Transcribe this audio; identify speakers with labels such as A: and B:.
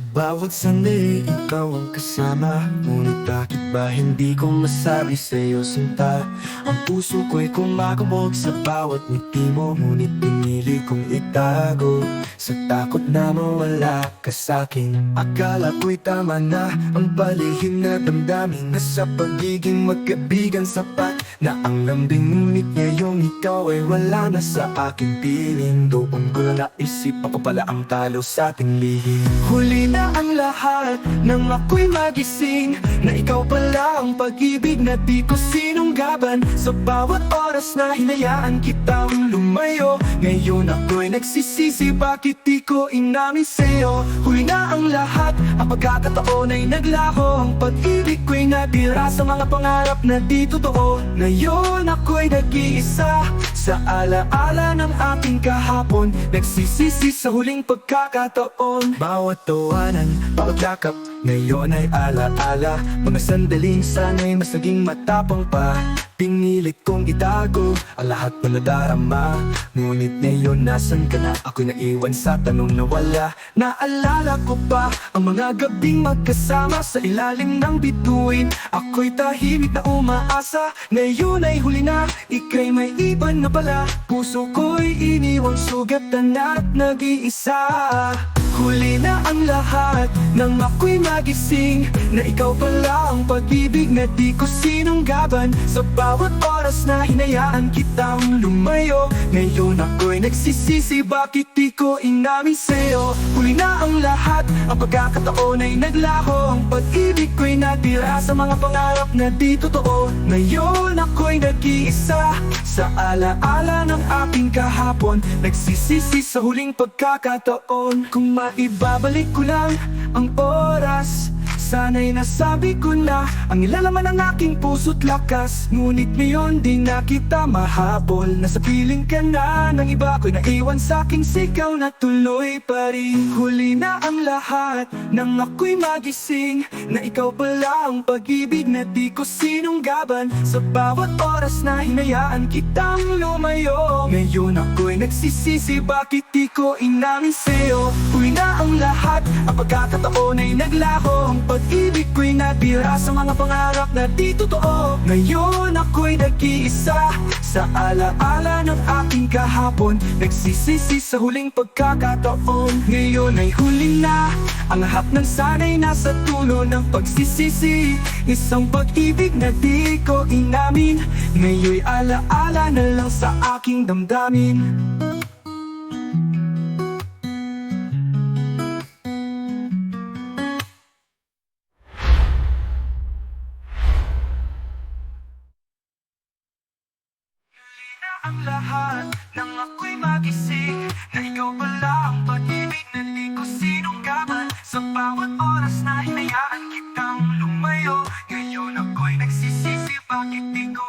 A: bawat sandali ikaw ang kasama. Ngunit bakit ba hindi ko masabi sa'yo sinta Ang puso ko'y kumakabog sa bawat ngiti mo. Ngunit pinili kong itago. Sa takot na mawala ka sa'kin Akala ko'y tama na. Ang palihim na damdamin Na sa pagiging magkaibigan sapat Na ang lambing ngunit ngayong ikaw ay wala na sa aking piling. Doon ko na naisip ako pala ang talo sa ating lihim. Huli na ang lahat nang ako'y magising Na ikaw pala ang pag-ibig na di ko sinunggaban. Sa bawat oras na hinayaan kitang lumayo Ngayon ako'y nagsisisi bakit di ko inamin sa'yo? Huli na ang lahat, ang pagkakataon ay naglaho Ang pag-ibig nabira sa mga pangarap na di totoo. Ngayon ako'y nag-iisa sa alaala ng ating kahapon. Nagsisisi sa huling pagkakataon. Bawat tawanan, bawat lakap Ngayon ay alaala Mga sandaling sana'y mas naging matapang pa. Pinilit kong itago ang lahat na nadarama. Ngunit ngayon nasan ka na? Ako'y naiwan sa tanong na wala. Naalala ko pa ang mga gabing magkasama Sa ilalim ng bituin. Ako'y tahimik na umaasa. Ngayon ay huli na Ika'y may iban na pala. Puso ko'y iniwang sugatan at nag-iisa Huli na ang lahat Nang ako'y magising Na ikaw pala ang pag-ibig na di ko sinunggaban. Sa bawat oras na hinayaan kitang lumayo Ngayon ako'y nagsisisi Bakit di ko inamin sa'yo? Huli na ang lahat Ang pagkakataon ay naglaho Ang pag-ibig ko'y natira Sa mga pangarap na di totoo. Ngayon ako'y nag-iisa Sa alaala ng aking kahapon Nagsisisi sa huling pagkakataon. Kung maibabalik ko lang ang oras Sana'y nasabi ko na Ang ilalaman ng aking puso't lakas. Ngunit ngayon di na kita mahabol. Nasa piling ka na Nang iba ko'y naiwan sa aking sigaw Na tuloy pa rin. Huli na ang lahat Nang ako'y magising. Na ikaw pala ang pag-ibig Na di ko sinunggaban. Sa bawat oras na hinayaan kitang lumayo. Ngayon ako'y nagsisisi Bakit di ko inamin sa'yo? Huli na ang lahat Ang pagkakataon ay naglaho natira Sa mga pangarap na di totoo. Ngayon ako'y nag-iisa Sa alaala ng aking kahapon. Nagsisisi sa huling pagkakataon. Ngayon ay huli na. Ang lahat ng sana'y nasa tulo ng pagsisisi. Isang pag-ibig na di ko inamin. Ngayon'y alaala na lang sa aking damdamin ang lahat Nang ako'y magising. Na ikaw pala ang pag-ibig na di ko sinunggaman Sa bawat oras na hinayaan kitang lumayo Ngayon ako'y nagsisisi. Bakit di ko